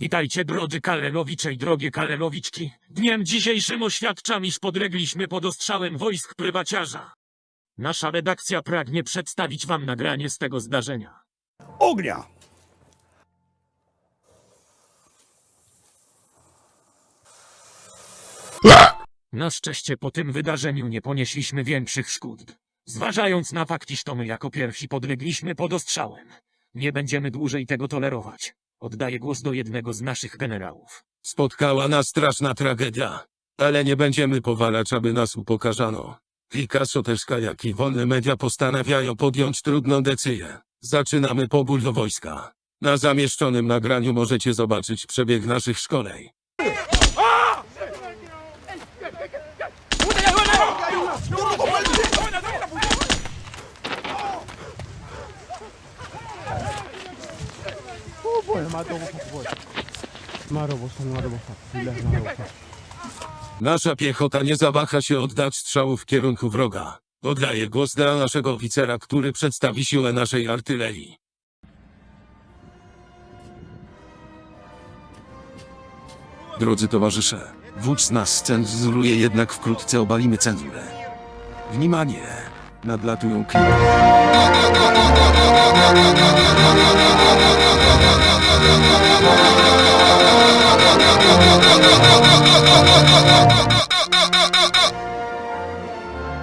Witajcie drodzy Kalelowicze i drogie Kalelowiczki. Dniem dzisiejszym oświadczam, iż podlegliśmy pod ostrzałem wojsk prywaciarza. Nasza redakcja pragnie przedstawić wam nagranie z tego zdarzenia. ognia! Na szczęście po tym wydarzeniu nie ponieśliśmy większych szkód. Zważając na fakt, iż to my jako pierwsi podlegliśmy pod ostrzałem. Nie będziemy dłużej tego tolerować. Oddaję głos do jednego z naszych generałów. Spotkała nas straszna tragedia, ale nie będziemy powalać, aby nas upokarzano. Klika Sotewska, jak i wolne media postanawiają podjąć trudną decyzję. Zaczynamy pobór do wojska. Na zamieszczonym nagraniu możecie zobaczyć przebieg naszych szkoleń. Nasza piechota nie zawaha się oddać strzału w kierunku wroga. Oddaję głos dla naszego oficera, który przedstawi siłę naszej artylerii. Drodzy towarzysze, wódz nas cenzuruje, jednak wkrótce obalimy cenzurę. Wnimanie! Nadlatują klimaty.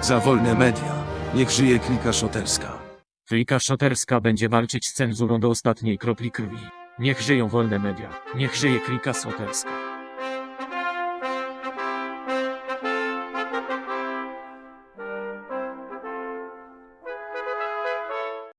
Za wolne media. Niech żyje klika szoterska. Klika szoterska będzie walczyć z cenzurą do ostatniej kropli krwi. Niech żyją wolne media. Niech żyje klika soterska.